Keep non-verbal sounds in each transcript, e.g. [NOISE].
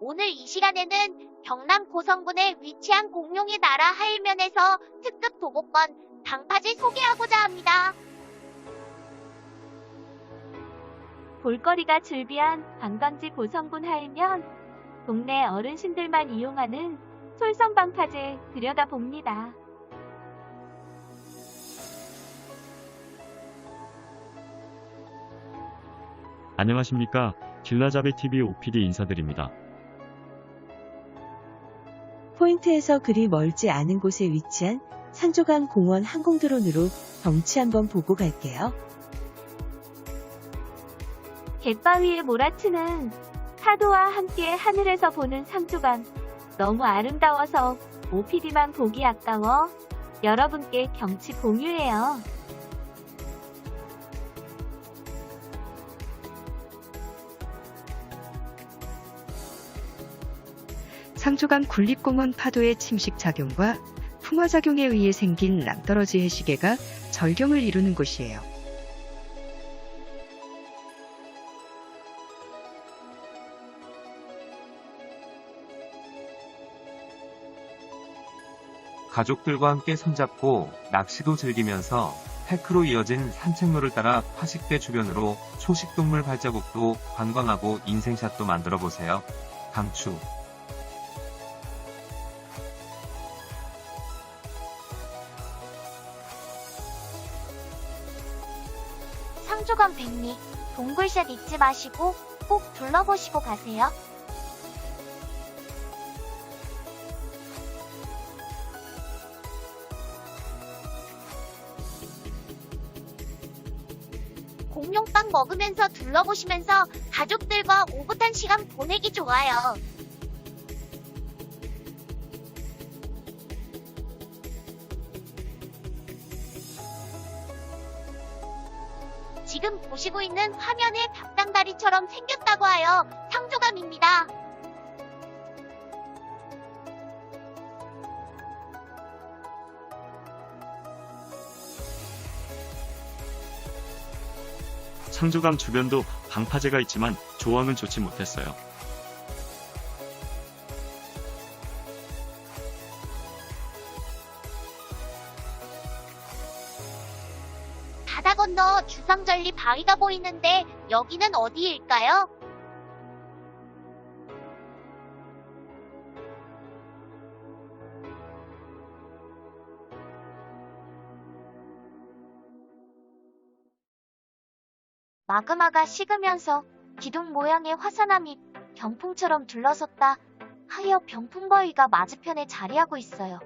오늘 이 시간에는 경남 고성군에 위치한 공룡의 나라 하일면에서 특급 도보권 방파제 소개하고자 합니다. 볼거리가 즐비한 관광지 고성군 하일면 동네 어르신들만 이용하는 솔선방파제 들여다봅니다. 안녕하십니까. 길라자베TV OPD 인사드립니다. 포인트에서 그리 멀지 않은 곳에 위치한 상조강 공원 항공드론으로 경치 한번 보고 갈게요. 갯바위에 몰아치는 파도와 함께 하늘에서 보는 상조강 너무 아름다워서 OPD만 보기 아까워 여러분께 경치 공유해요. 상조강 군립공원 파도의 침식 작용과 풍화 작용에 의해 생긴 낭떠러지 해시계가 절경을 이루는 곳이에요. 가족들과 함께 손잡고 낚시도 즐기면서 패크로 이어진 산책로를 따라 파식대 주변으로 초식동물 발자국도 관광하고 인생샷도 만들어 보세요. 강추. 상조강 백리 동굴샷 잊지 마시고 꼭 둘러보시고 가세요. 공룡빵 먹으면서 둘러보시면서 가족들과 오붓한 시간 보내기 좋아요. 지금 보시고 있는 화면에 밥당다리처럼 생겼다고 하여 상조감입니다. 상조강 주변도 방파제가 있지만 조항은 좋지 못했어요. 주상절리 바위가 보이는데 여기는 어디일까요? 마그마가 식으면서 기둥 모양의 화산암이 병풍처럼 둘러섰다 하여 병풍바위가 맞은편에 자리하고 있어요.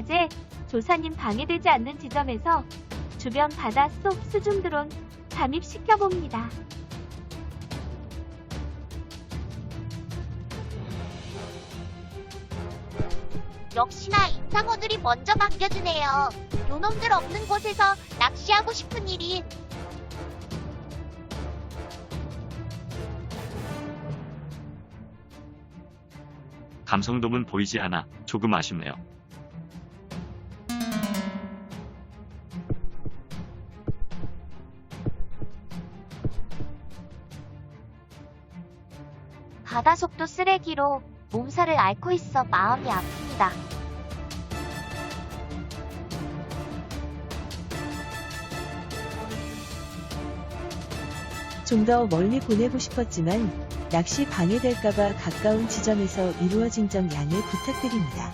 방파제 조사님 방해되지 않는 지점에서 주변 바닷속 수중 드론 잠입시켜 봅니다. 역시나 임상호들이 먼저 반겨주네요. 요놈들 없는 곳에서 낚시하고 싶은 일이 감성 돔은 보이지 않아 조금 아쉽네요. 쓰레기로 몸살을 앓고 있어 마음이 아픕니다. 좀 더 멀리 보내고 싶었지만 낚시 방해될까봐 가까운 지점에서 이루어진 점 양해 부탁드립니다.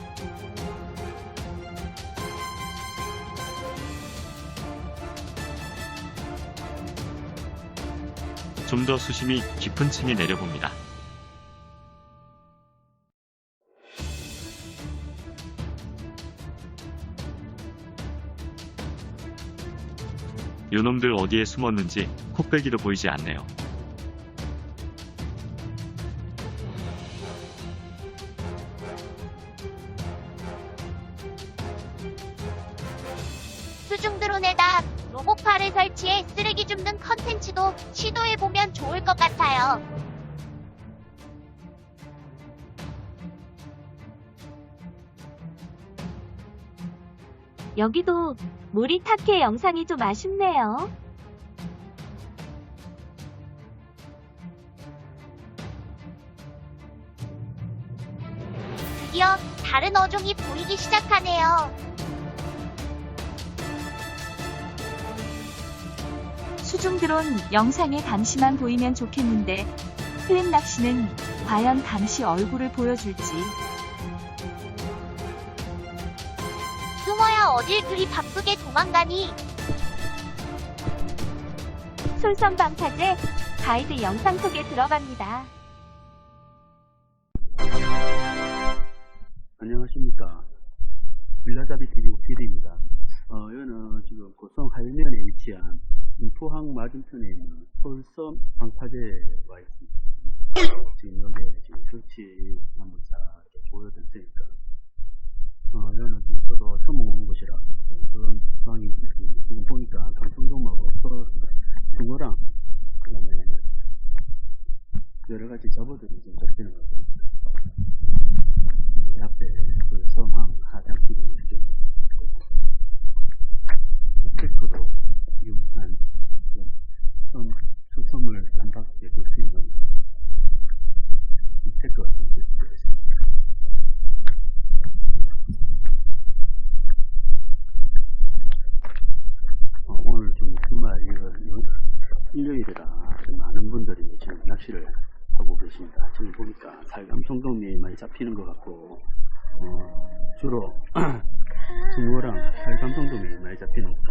좀 더 수심이 깊은 층에 내려봅니다. 요놈들 어디에 숨었는지 코빼기도 보이지 않네요. 여기도 모리타케 영상이 좀 아쉽네요. 드디어 다른 어종이 보이기 시작하네요. 수중 드론 영상에 감시만 보이면 좋겠는데 플랫 낚시는 과연 감시 얼굴을 보여줄지 어딜 그리 바쁘게 도망가니 솔선 방파제 가이드 영상 속에 들어갑니다. 안녕하십니까. 빌라자비 TV 오피디입니다. 어, 여기는 지금 고성 하일면에 위치한 포항 맞은편에 있는 솔섬 방파제와 있습니다. 지금 여기 지금 경치 한번 잘 보여드릴 테니까. 어, 여기는 지금 저도 처음 온 곳이라 그런 상황이 있습니다. 지금 보니까 강성돔하고 서로 등어랑 그 다음에 여러 가지 접어들이 지금 잡히는 것 같아요. 이 앞에 그 섬항 하단길이 이렇게 텍토도 유한 섬, 수섬을 한 바퀴 돌수 있는 이 텍토 같은 게 설치되어 있습니다. 어, 오늘 좀 주말 이거 일요일이라 많은 분들이 낚시를 하고 계십니다. 지금 보니까 살감성돔이 많이 잡히는 것 같고 어, 주로 [CLEARS THROAT] 숭어랑 살감성돔이 많이 잡히는 것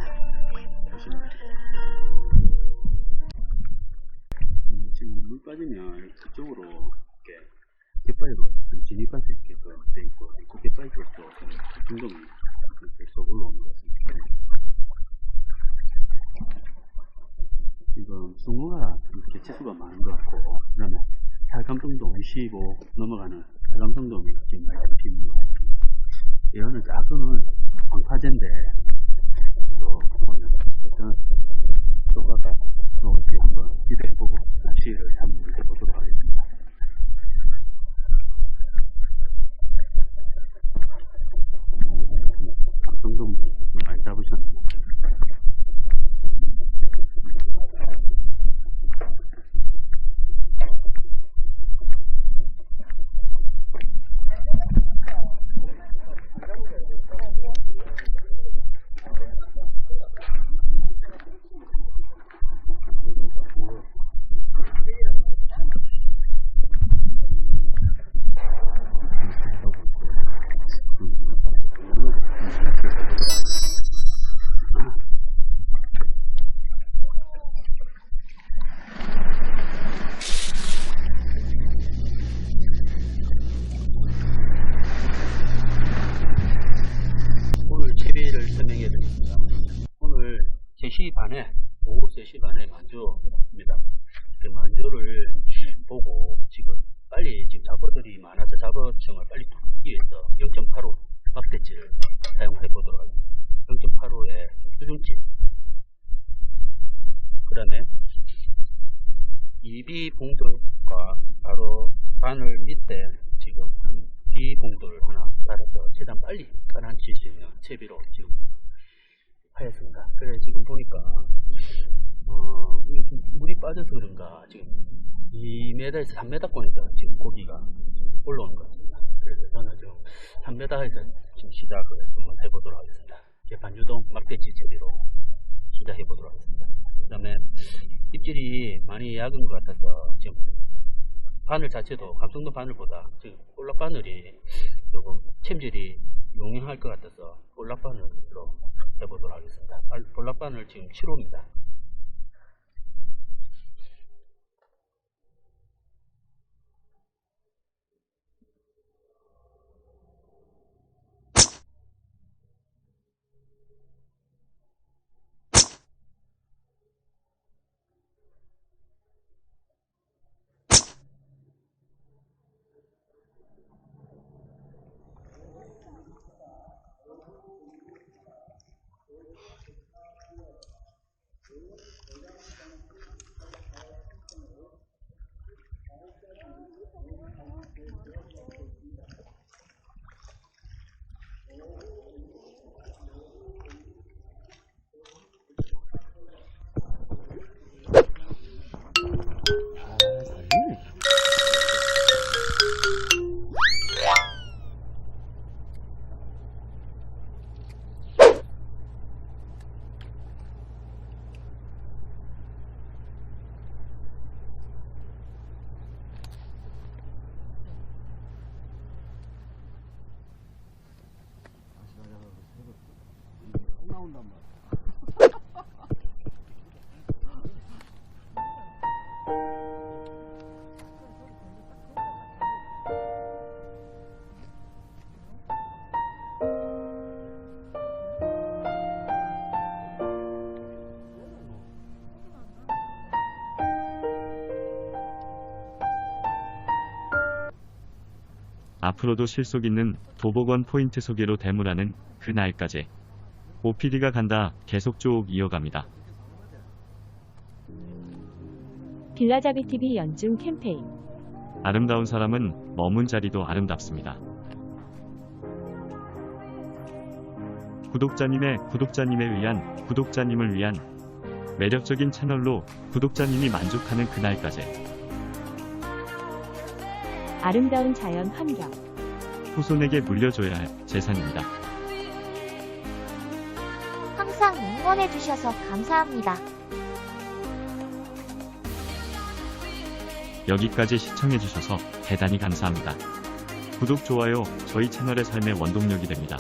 같습니다. 음, 지금 물 빠지면 그쪽으로 이렇게 갯바위로 좀 진입할 수 있게 돼 있고 그 갯바위 쪽도 성돔이 계속 올라오는 것 같습니다. 지금 숭어가 개체수가 많은 것 같고 그 다음에 살감성돔 25 넘어가는 살감성돔이 지금 많이 잡히는 것 같습니다. 이거는 작은 방파제인데 작업들이 많아서 작업층을 빨리 풀기 위해서 0.85 막대치를 사용해 보도록 하겠습니다. 0.85의 수중치. 그 다음에 이비 봉돌과 바로 바늘 밑에 지금 한 비봉돌 하나 달아서 최대한 빨리 깔아앉힐 수 있는 채비로 지금 하였습니다. 그래 지금 보니까 어, 물이 빠져서 그런가 지금 2m에서 3m권에서 지금 고기가 좀 올라오는 것 같습니다. 그래서 저는 지금 3m에서 지금 시작을 한번 해보도록 하겠습니다. 개판 유동 막대치 채비로 시작해 보도록 하겠습니다. 그 다음에 입질이 많이 약은 것 같아서 지금 바늘 자체도 감성도 바늘보다 지금 볼락 바늘이 조금 챔질이 용이할 것 같아서 볼락 바늘로 해보도록 하겠습니다. 알- 볼락 바늘 지금 7호입니다. Thank you. 앞으로도 실속 있는 도복원 포인트 소개로 대물하는 그 날까지 OPD가 간다 계속 쭉 이어갑니다. 빌라잡이TV 연중 캠페인 아름다운 사람은 머문 자리도 아름답습니다. 구독자님의 구독자님에 의한 구독자님을 위한 매력적인 채널로 구독자님이 만족하는 그날까지 아름다운 자연 환경 후손에게 물려줘야 할 재산입니다. 항상 응원해주셔서 감사합니다. 여기까지 시청해주셔서 대단히 감사합니다. 구독, 좋아요, 저희 채널의 삶의 원동력이 됩니다.